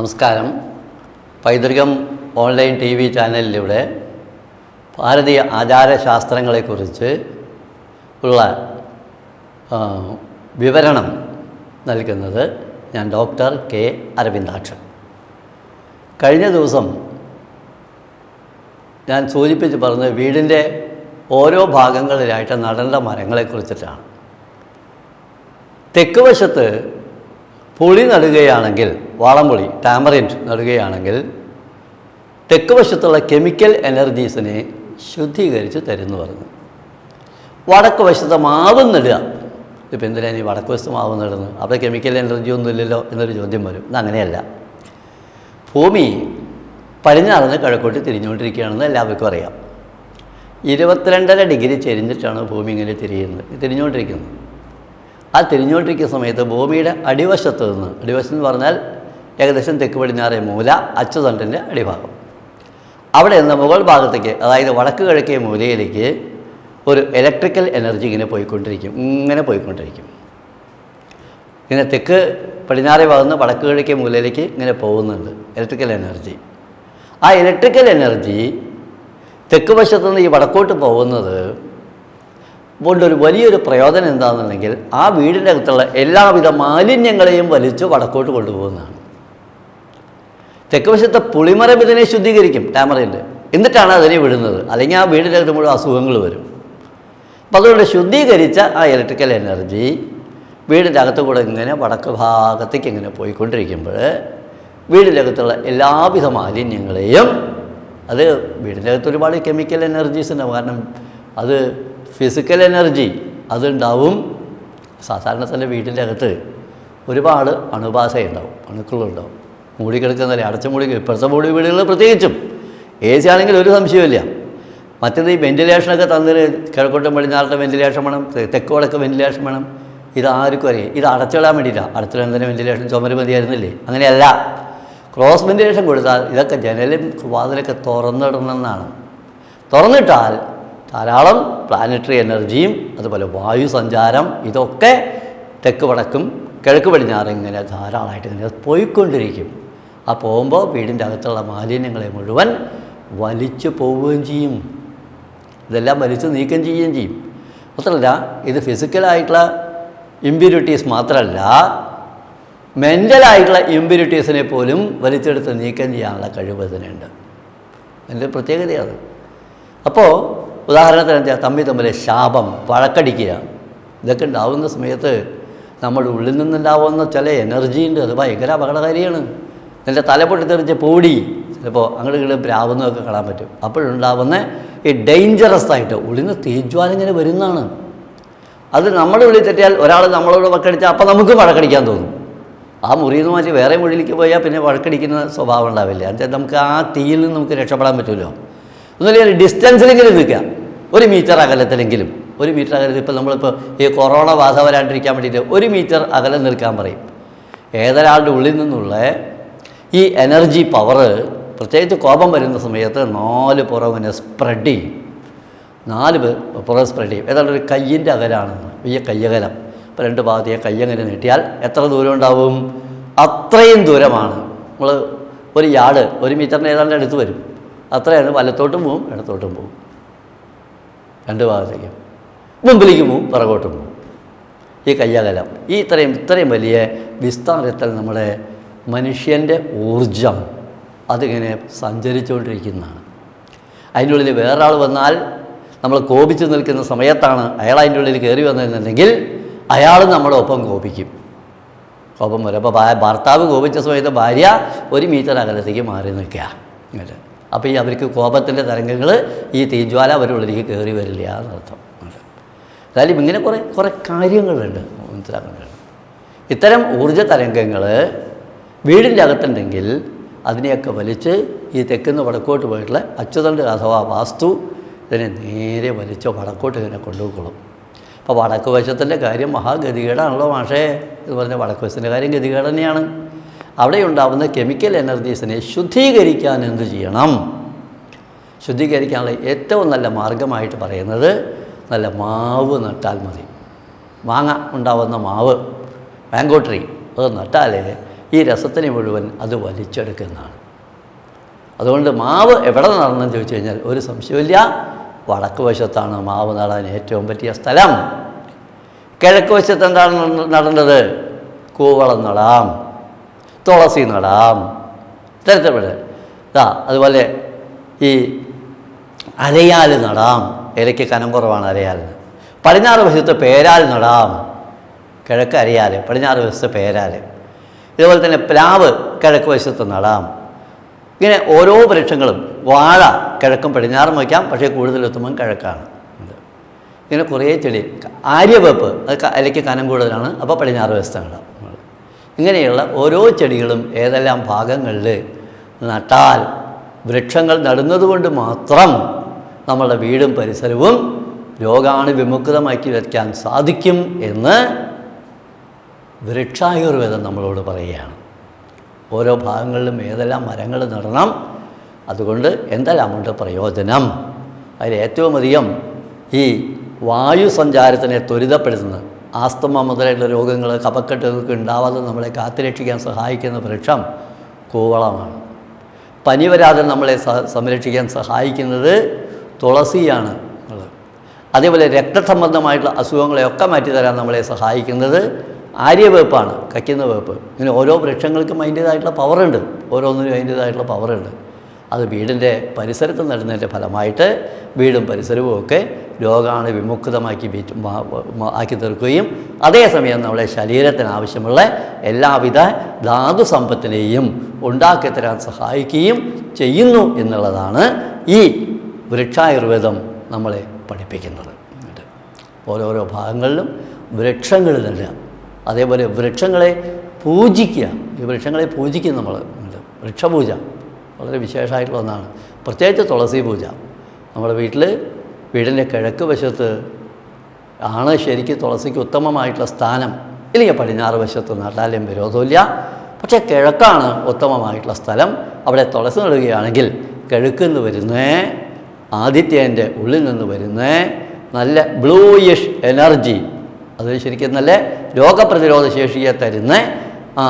നമസ്കാരം. പൈതൃകം online T V ചാനലിലൂടെ ഭാരതീയ ആചാരശാസ്ത്രങ്ങളെക്കുറിച്ച് ഉള്ള വിവരണം നൽകുന്നത് ഞാൻ ഡോക്ടർ കെ അരവിന്ദാക്ഷൻ. കഴിഞ്ഞ ദിവസം ഞാൻ സൂചിപ്പിച്ച് പറഞ്ഞത് വീടിന്റെ ഓരോ ഭാഗങ്ങളിലായിട്ട് നടേണ്ട മരങ്ങളെക്കുറിച്ചിട്ടാണ്. തെക്ക് വശത്ത് പുളി നടുകയാണെങ്കിൽ വാളംപുളി ടാമറിന്റ് നടുകയാണെങ്കിൽ തെക്ക് വശത്തുള്ള കെമിക്കൽ എനർജീസിനെ ശുദ്ധീകരിച്ച് തരുന്നു പറഞ്ഞു. വടക്ക് വശത്ത് മാവ് നടുക. ഇപ്പം എന്തിനാണ് ഈ വടക്ക് വശത്ത് മാവ് നടുന്നത്? അവിടെ കെമിക്കൽ എനർജി ഒന്നും ഇല്ലല്ലോ എന്നൊരു ചോദ്യം വരും. അങ്ങനെയല്ല. ഭൂമി പടിഞ്ഞാറുന്ന് കിഴക്കോട്ട് തിരിഞ്ഞുകൊണ്ടിരിക്കുകയാണെന്ന് എല്ലാവർക്കും അറിയാം. ഇരുപത്തിരണ്ടര ഡിഗ്രി ചെരിഞ്ഞിട്ടാണ് ഭൂമി ഇങ്ങനെ തിരിയുന്നത്. തിരിഞ്ഞുകൊണ്ടിരിക്കുന്നത്. ആ തിരിഞ്ഞുകൊണ്ടിരിക്കുന്ന സമയത്ത് ഭൂമിയുടെ അടിവശത്ത് നിന്ന് അടിവശം എന്ന് പറഞ്ഞാൽ ഏകദേശം തെക്ക് പടിഞ്ഞാറേ മൂല അച്ചുതണ്ടിന്റെ അടിഭാഗം. അവിടെ നിന്ന് മുകൾ ഭാഗത്തേക്ക് അതായത് വടക്ക് കിഴക്കേ മൂലയിലേക്ക് ഒരു ഇലക്ട്രിക്കൽ എനർജി ഇങ്ങനെ പോയിക്കൊണ്ടിരിക്കും ഇങ്ങനെ പോയിക്കൊണ്ടിരിക്കും. ഇങ്ങനെ തെക്ക് പടിഞ്ഞാറേ ഭാഗത്ത് വടക്ക് കിഴക്കേ മൂലയിലേക്ക് ഇങ്ങനെ പോകുന്നുണ്ട് ഇലക്ട്രിക്കൽ എനർജി ആ ഇലക്ട്രിക്കൽ എനർജി തെക്ക് വശത്തു നിന്ന് ഈ വടക്കോട്ട് പോകുന്നത് കൊണ്ട് ഒരു വലിയൊരു പ്രയോജനം എന്താണെന്നുണ്ടെങ്കിൽ ആ വീടിന്റെ അകത്തുള്ള എല്ലാവിധ മാലിന്യങ്ങളെയും വലിച്ചു വടക്കോട്ട് കൊണ്ടുപോകുന്നതാണ്. തെക്ക് വശത്തെ പുളിമരം ഇതിനെ ശുദ്ധീകരിക്കും ടാമറയിൽ എന്നിട്ടാണ് അതിനെ വിടുന്നത്. അല്ലെങ്കിൽ ആ വീടിന്റെ അകത്ത് മുഴുവൻ അസുഖങ്ങൾ വരും. അപ്പോൾ അതുകൊണ്ട് ശുദ്ധീകരിച്ച ആ ഇലക്ട്രിക്കൽ എനർജി വീടിന്റെ അകത്ത് കൂടെ ഇങ്ങനെ വടക്ക് ഭാഗത്തേക്ക് ഇങ്ങനെ പോയിക്കൊണ്ടിരിക്കുമ്പോൾ വീടിന്റെ അകത്തുള്ള എല്ലാവിധ മാലിന്യങ്ങളെയും അത് വീടിന്റെ അകത്ത് ഒരുപാട് കെമിക്കൽ എനർജീസ് ഉണ്ടാവും. കാരണം അത് ഫിസിക്കൽ എനർജി അതുണ്ടാവും. സാധാരണ തന്നെ വീടിന്റെ അകത്ത് ഒരുപാട് അണുബാധയുണ്ടാവും അണുക്കളുണ്ടാവും മൂടിക്കിടക്കുന്നതല്ലേ അടച്ച മൂടി ഇപ്പോഴത്തെ മൂടി വീടുകളിൽ പ്രത്യേകിച്ചും എ സി ആണെങ്കിൽ ഒരു സംശയമില്ല മറ്റേത് ഈ വെന്റിലേഷനൊക്കെ തന്നതിന് കിഴക്കോട്ടും പടിഞ്ഞാറത്തെ വെന്റിലേഷൻ വേണം തെക്കോടൊക്കെ വെന്റിലേഷൻ വേണം. ഇത് ആർക്കും അറിയാം ഇത് അടച്ചിടാൻ വേണ്ടിയിട്ടാണ് അടച്ചിടാൻ തന്നെ വെന്റിലേഷൻ ചുമര് മതിയായിരുന്നില്ലേ? അങ്ങനെയല്ല. ക്രോസ് വെന്റിലേഷൻ കൊടുത്താൽ ഇതൊക്കെ ജനലും വാതിലൊക്കെ തുറന്നിടണമെന്നാണ്. തുറന്നിട്ടാൽ ധാരാളം പ്ലാനറ്ററി എനർജിയും അതുപോലെ വായു സഞ്ചാരം ഇതൊക്കെ തെക്ക് വടക്കും കിഴക്ക് പടിഞ്ഞാറ് ഇങ്ങനെ ധാരാളമായിട്ട് ഇങ്ങനെ പോയിക്കൊണ്ടിരിക്കും. ആ പോകുമ്പോൾ വീടിന്റെ അകത്തുള്ള മാലിന്യങ്ങളെ മുഴുവൻ വലിച്ചു പോവുകയും ചെയ്യും. ഇതെല്ലാം വലിച്ചു നീക്കം ചെയ്യുകയും ചെയ്യും. മാത്രമല്ല ഇത് ഫിസിക്കലായിട്ടുള്ള ഇമ്പ്യൂരിറ്റീസ് മാത്രമല്ല മെന്റലായിട്ടുള്ള ഇമ്പ്യൂരിറ്റീസിനെ പോലും വലിച്ചെടുത്ത് നീക്കം ചെയ്യാനുള്ള കഴിവ് ഇതിനുണ്ട്. എന്റെ പ്രത്യേകതയാണ്. അപ്പോൾ ഉദാഹരണത്തിന് എന്താ തമ്മിൽ തമ്മിൽ ശാപം വഴക്കടിക്കുക. ഇതൊക്കെ ഉണ്ടാവുന്ന സമയത്ത് നമ്മുടെ ഉള്ളിൽ നിന്നുണ്ടാവുന്ന ചില എനർജി ഉണ്ട്. അത് ഭയങ്കര അപകടകാരിയാണ്. നിന്റെ തല പൊട്ടിത്തെറിച്ച് പൊടി. ചിലപ്പോൾ അങ്ങോട്ട് ഇങ്ങോട്ട് പ്രാവുന്നതൊക്കെ കാണാൻ പറ്റും. അപ്പോഴുണ്ടാവുന്ന ഈ ഡേഞ്ചറസ് ആയിട്ട് ഉള്ളിൽ നിന്ന് തീജ്വാല ഇങ്ങനെ വരുന്നതാണ്. അത് നമ്മുടെ ഉള്ളിൽ തെറ്റിയാൽ ഒരാൾ നമ്മളോട് വഴക്കടിച്ചാൽ അപ്പോൾ നമുക്ക് വഴക്കടിക്കാൻ തോന്നും. ആ മുറിയിൽ നിന്ന് മാറ്റി വേറെ മുറിയിലേക്ക് പോയാൽ പിന്നെ വഴക്കടിക്കുന്ന സ്വഭാവം ഉണ്ടാവില്ല. എന്നുവെച്ചാൽ നമുക്ക് ആ തീയിൽ നിന്ന് നമുക്ക് രക്ഷപ്പെടാൻ പറ്റുമല്ലോ ഒന്നുമില്ല ഡിസ്റ്റൻസിലെങ്കിലും നിൽക്കുക. ഒരു മീറ്റർ അകലത്തിലെങ്കിലും. ഒരു മീറ്റർ അകലത്തിൽ ഇപ്പോൾ നമ്മളിപ്പോൾ ഈ കൊറോണ ബാധ വരാണ്ടിരിക്കാൻ വേണ്ടിയിട്ട് ഒരു മീറ്റർ അകലം നിൽക്കാൻ പറയും. ഏതൊരാളുടെ ഉള്ളിൽ നിന്നുള്ള ഈ എനർജി പവറ് പ്രത്യേകിച്ച് കോപം വരുന്ന സമയത്ത് നാല് പുറവിനെ സ്പ്രെഡ് ചെയ്യും. നാല് പേർ പുറകെ സ്പ്രെഡ് ചെയ്യും. ഏതാണ്ട് ഒരു കയ്യിന്റെ അകലാണെന്ന് ഈ കയ്യകലം. ഇപ്പോൾ രണ്ട് ഭാഗത്ത് ഈ കയ്യങ്ങനെ നീട്ടിയാൽ എത്ര ദൂരം ഉണ്ടാവും? അത്രയും ദൂരമാണ്. നമ്മൾ ഒരു യാട് ഒരു മീറ്ററിന് ഏതാണ്ട് അടുത്ത് വരും. അത്രയാണ് വലത്തോട്ടും പോവും ഇടത്തോട്ടും പോവും. രണ്ട് ഭാഗത്തേക്കും മുമ്പിലേക്ക് പോവും പിറകോട്ടും പോവും. ഈ കയ്യകലം. ഈ ഇത്രയും ഇത്രയും വലിയ വിസ്താരത്തിൽ നമ്മുടെ മനുഷ്യന്റെ ഊർജം അതിങ്ങനെ സഞ്ചരിച്ചുകൊണ്ടിരിക്കുന്നതാണ്. അതിന്റെ ഉള്ളിൽ വേറൊരാൾ വന്നാൽ നമ്മൾ കോപിച്ച് നിൽക്കുന്ന സമയത്താണ് അയാൾ അതിന്റെ ഉള്ളിൽ കയറി വന്നതെന്നുണ്ടെങ്കിൽ അയാൾ നമ്മുടെ ഒപ്പം കോപിക്കും. കോപം വരും. അപ്പോൾ ഭർത്താവ് കോപിച്ച സമയത്ത് ഭാര്യ ഒരു മീറ്റർ അകലത്തേക്ക് മാറി നിൽക്കുക. ഇങ്ങോട്ട്. അപ്പോൾ ഈ അവർക്ക് കോപത്തിന്റെ തരംഗങ്ങൾ ഈ തീജ്വാല അവരുള്ളിലേക്ക് കയറി വരില്ല എന്നർത്ഥം അതായത് ഇങ്ങനെ കുറേ കുറേ കാര്യങ്ങളുണ്ട്. മനസ്സിലാക്കേണ്ടത് ഇത്തരം ഊർജ തരംഗങ്ങൾ വീടിന്റെ അകത്തുണ്ടെങ്കിൽ അതിനെയൊക്കെ വലിച്ച് ഈ തെക്കുന്ന് വടക്കോട്ട് പോയിട്ടുള്ള അച്ചുതണ്ട് അഥവാ വാസ്തു ഇതിനെ നേരെ വലിച്ച് വടക്കോട്ട് ഇങ്ങനെ കൊണ്ടുപോയിക്കോളും. അപ്പോൾ വടക്ക് വശത്തിന്റെ കാര്യം മഹാഗതികേടാണല്ലോ മാഷേ. എന്ന് പറഞ്ഞാൽ വടക്ക് വശത്തിന്റെ കാര്യം ഗതികേട് തന്നെയാണ്. അവിടെ ഉണ്ടാകുന്ന കെമിക്കൽ എനർജീസിനെ ശുദ്ധീകരിക്കാൻ എന്ത് ചെയ്യണം? ശുദ്ധീകരിക്കാനുള്ള ഏറ്റവും നല്ല മാർഗമായിട്ട് പറയുന്നത് നല്ല മാവ് നട്ടാൽ മതി. മാങ്ങ ഉണ്ടാവുന്ന മാവ് മാങ്കോ ട്രീ അത് നട്ടാലേ ഈ രസത്തിനെ മുഴുവൻ അത് വലിച്ചെടുക്കുന്നതാണ്. അതുകൊണ്ട് മാവ് എവിടെ നടണമെന്ന് ചോദിച്ചു കഴിഞ്ഞാൽ ഒരു സംശയമില്ല വടക്ക് വശത്താണ് മാവ് നടാൻ ഏറ്റവും പറ്റിയ സ്ഥലം. കിഴക്ക് വശത്ത് എന്താണ് നട- നടേണ്ടത് കൂവളം നടാം. തുളസി നടാം ഇത്തരത്തിൽപ്പെട്ട ഇതാ അതുപോലെ ഈ അരയാൽ നടാം ഇലയ്ക്ക് കനം കുറവാണ് അരയാലിന് പടിഞ്ഞാറ് വശത്ത് പേരാൽ നടാം കിഴക്ക് അരയാൽ പടിഞ്ഞാറ് വശത്ത് പേരാൽ ഇതുപോലെ തന്നെ പ്ലാവ് കിഴക്ക് വശത്ത് നടാം ഇങ്ങനെ ഓരോ വൃക്ഷങ്ങളും വാഴ കിഴക്കും പടിഞ്ഞാറും വയ്ക്കാം പക്ഷേ കൂടുതലെത്തുമ്പം കിഴക്കാണ്. ഇങ്ങനെ കുറേ ചെടി ആര്യവേപ്പ് അത് ഇലയ്ക്ക് കനം കൂടുതലാണ് അപ്പോൾ പടിഞ്ഞാറ് വശത്ത് നടാം ഇങ്ങനെയുള്ള ഓരോ ചെടികളും ഏതെല്ലാം ഭാഗങ്ങളിൽ നട്ടാൽ വൃക്ഷങ്ങൾ നടുന്നതുകൊണ്ട് മാത്രം നമ്മളുടെ വീടും പരിസരവും രോഗാണു വിമുക്തമാക്കി വയ്ക്കാൻ സാധിക്കും എന്ന് വൃക്ഷായുർവേദം നമ്മളോട് പറയുകയാണ്. ഓരോ ഭാഗങ്ങളിലും ഏതെല്ലാം മരങ്ങൾ നടണം അതുകൊണ്ട് എന്തെല്ലാമുണ്ട് പ്രയോജനം? അതിൽ ഏറ്റവും അധികം ഈ വായു സഞ്ചാരത്തിനെ ത്വരിതപ്പെടുത്തുന്നത് ആസ്തമ മുതലായിട്ടുള്ള രോഗങ്ങൾ കപക്കെട്ടുകൾക്ക് ഉണ്ടാവാതെ നമ്മളെ കാത്തുരക്ഷിക്കാൻ സഹായിക്കുന്ന വൃക്ഷം കൂവളമാണ്. പനി വരാതെ നമ്മളെ സംരക്ഷിക്കാൻ സഹായിക്കുന്നത് തുളസിയാണ് അതേപോലെ രക്തസംബന്ധമായിട്ടുള്ള അസുഖങ്ങളെയൊക്കെ മാറ്റിത്തരാൻ നമ്മളെ സഹായിക്കുന്നത് ആര്യവേപ്പാണ് കയ്ക്കുന്ന വേപ്പ് ഇങ്ങനെ ഓരോ വൃക്ഷങ്ങൾക്കും അതിന്റേതായിട്ടുള്ള പവറുണ്ട് ഓരോന്നിനും അതിന്റേതായിട്ടുള്ള പവറുണ്ട് അത് വീടിന്റെ പരിസരത്ത് നടുന്നതിന്റെ ഫലമായിട്ട് വീടും പരിസരവും ഒക്കെ രോഗാണു വിമുക്തമാക്കി ആക്കി തീർക്കുകയും അതേസമയം നമ്മുടെ ശരീരത്തിന് ആവശ്യമുള്ള എല്ലാവിധ ധാതു സമ്പത്തിനെയും ഉണ്ടാക്കിത്തരാൻ സഹായിക്കുകയും ചെയ്യുന്നു എന്നുള്ളതാണ് ഈ വൃക്ഷായുർവേദം നമ്മളെ പഠിപ്പിക്കുന്നത്. ഓരോരോ ഭാഗങ്ങളിലും വൃക്ഷങ്ങൾ നടുക അതേപോലെ വൃക്ഷങ്ങളെ പൂജിക്കുക. ഈ വൃക്ഷങ്ങളെ പൂജിക്കും നമ്മൾ. വൃക്ഷപൂജ. വളരെ വിശേഷമായിട്ടുള്ള ഒന്നാണ്. പ്രത്യേകിച്ച് തുളസി പൂജ. നമ്മുടെ വീട്ടിൽ വീടിന്റെ കിഴക്ക് വശത്ത് ആണ് ശരിക്കും തുളസിക്ക് ഉത്തമമായിട്ടുള്ള സ്ഥാനം. ഇല്ലെങ്കിൽ പടിഞ്ഞാറ് വശത്ത് നട്ടാലും വിരോധമില്ല. പക്ഷേ കിഴക്കാണ് ഉത്തമമായിട്ടുള്ള സ്ഥലം. അവിടെ തുളസി നടുകയാണെങ്കിൽ കിഴക്ക് നിന്ന് വരുന്നേ ആദിത്യന്റെ ഉള്ളിൽ നിന്ന് വരുന്ന നല്ല ബ്ലൂയിഷ് എനർജി അത് ശരിക്കും നല്ല രോഗപ്രതിരോധ ശേഷിയെ തരുന്ന ആ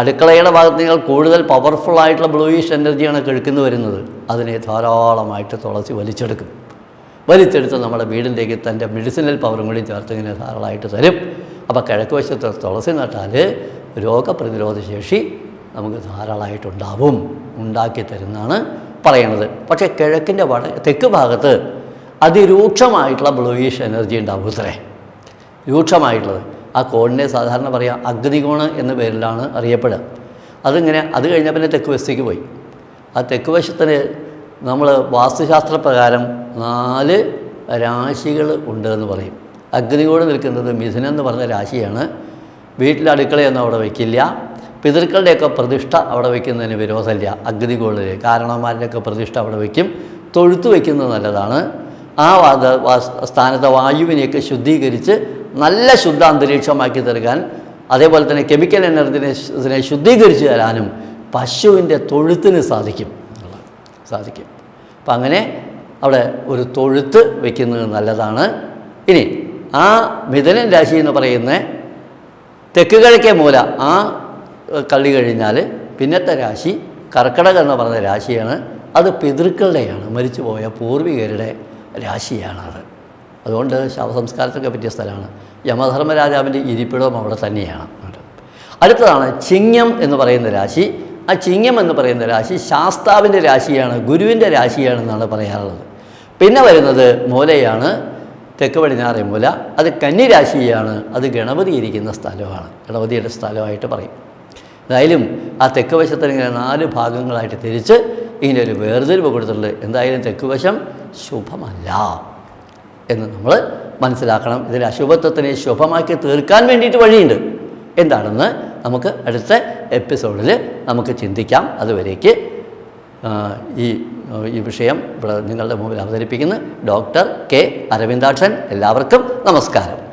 അടുക്കളയുടെ ഭാഗത്ത് നിങ്ങൾ കൂടുതൽ പവർഫുൾ ആയിട്ടുള്ള ബ്ലൂയിഷ് എനർജിയാണ് കിഴക്കുന്ന് വരുന്നത്. അതിനെ ധാരാളമായിട്ട് തുളസി വലിച്ചെടുക്കും. വലിച്ചെടുത്ത് നമ്മുടെ വീടിന്റെക്ക് തന്റെ മെഡിസിനൽ പവറും കൂടി ചേർത്ത് ഇങ്ങനെ ധാരാളമായിട്ട് തരും. അപ്പോൾ കിഴക്ക് വശത്ത് തുളസി നട്ടാൽ രോഗപ്രതിരോധ ശേഷി നമുക്ക് ധാരാളമായിട്ടുണ്ടാവും. ഉണ്ടാക്കി തരുന്നതാണ് പറയണത് പക്ഷേ കിഴക്കിന്റെ വട തെക്ക് ഭാഗത്ത് അതിരൂക്ഷമായിട്ടുള്ള ബ്ലൂയിഷ് എനർജി ഉണ്ടാവും ഇത്രേ രൂക്ഷമായിട്ടുള്ളത്. ആ കോണിനെ സാധാരണ പറയാം അഗ്നികോണ് എന്ന പേരിലാണ് അറിയപ്പെടുക. അതിങ്ങനെ അത് കഴിഞ്ഞാൽ പിന്നെ തെക്ക് വശത്തേക്ക് പോയി. ആ തെക്ക് വശത്തിന് നമ്മൾ വാസ്തുശാസ്ത്രപ്രകാരം നാല് രാശികൾ ഉണ്ട് എന്ന് പറയും. അഗ്നികോട് നിൽക്കുന്നത് മിഥുനം എന്ന് പറഞ്ഞ രാശിയാണ്. വീട്ടിലെ അടുക്കളയൊന്നും അവിടെ വയ്ക്കില്ല. പിതൃക്കളുടെയൊക്കെ പ്രതിഷ്ഠ അവിടെ വയ്ക്കുന്നതിന് വിരോധമില്ല അഗ്നികോളിൽ കാരണവന്മാരുടെയൊക്കെ പ്രതിഷ്ഠ അവിടെ വയ്ക്കും. തൊഴുത്ത് വയ്ക്കുന്നത് നല്ലതാണ്. ആ സ്ഥാനത്തെ വായുവിനെയൊക്കെ ശുദ്ധീകരിച്ച് നല്ല ശുദ്ധ അന്തരീക്ഷമാക്കി തീർക്കാൻ അതേപോലെ തന്നെ കെമിക്കൽ എനർജിനെ ശുദ്ധീകരിച്ച് തരാനും പശുവിന്റെ തൊഴുത്തിന് സാധിക്കും. സാധിക്കും. അപ്പം അങ്ങനെ അവിടെ ഒരു തൊഴുത്ത് വയ്ക്കുന്നത് നല്ലതാണ്. ഇനി ആ മിഥുനൻ രാശി എന്ന് പറയുന്ന തെക്ക് കിഴക്കേ മൂല ആ കള്ളി കഴിഞ്ഞാൽ പിന്നത്തെ രാശി കർക്കടകം എന്ന് പറഞ്ഞ രാശിയാണ്. അത് പിതൃക്കളുടെയാണ് മരിച്ചുപോയ പൂർവികരുടെ രാശിയാണത്. അതുകൊണ്ട് ശവസംസ്കാരത്തൊക്കെ പറ്റിയ സ്ഥലമാണ്. യമധർമ്മ രാജാവിന്റെ ഇരിപ്പിടവും അവിടെ തന്നെയാണ്. അടുത്തതാണ് ചിങ്ങം എന്ന് പറയുന്ന രാശി. ആ ചിങ്ങം എന്ന് പറയുന്ന രാശി ശാസ്താവിന്റെ രാശിയാണ് ഗുരുവിന്റെ രാശിയാണെന്നാണ് പറയാറുള്ളത്. പിന്നെ വരുന്നത് മൂലയാണ് തെക്ക് പടിഞ്ഞാറേ മൂല. അത് കന്നിരാശിയാണ് അത് ഗണപതി ഇരിക്കുന്ന സ്ഥലമാണ്. ഗണപതിയുടെ സ്ഥലമായിട്ട് പറയും. എന്തായാലും ആ തെക്ക് വശത്തിന് ഇങ്ങനെ നാല് ഭാഗങ്ങളായിട്ട് തിരിച്ച് ഇങ്ങനെ ഒരു വേർതിരിവ് കൊടുത്തിട്ടുണ്ട്. എന്തായാലും തെക്ക് വശം ശുഭമല്ല എന്ന് നമ്മൾ മനസ്സിലാക്കണം. ഇതിൽ അശുഭത്വത്തിനെ ശുഭമാക്കി തീർക്കാൻ വേണ്ടിയിട്ട് വഴിയുണ്ട്. എന്താണെന്ന് നമുക്ക് അടുത്ത എപ്പിസോഡിൽ നമുക്ക് ചിന്തിക്കാം. അതുവരേക്ക് ഈ ഈ വിഷയം നിങ്ങളുടെ മുമ്പിൽ അവതരിപ്പിക്കുന്ന ഡോക്ടർ കെ അരവിന്ദാക്ഷൻ. എല്ലാവർക്കും നമസ്കാരം.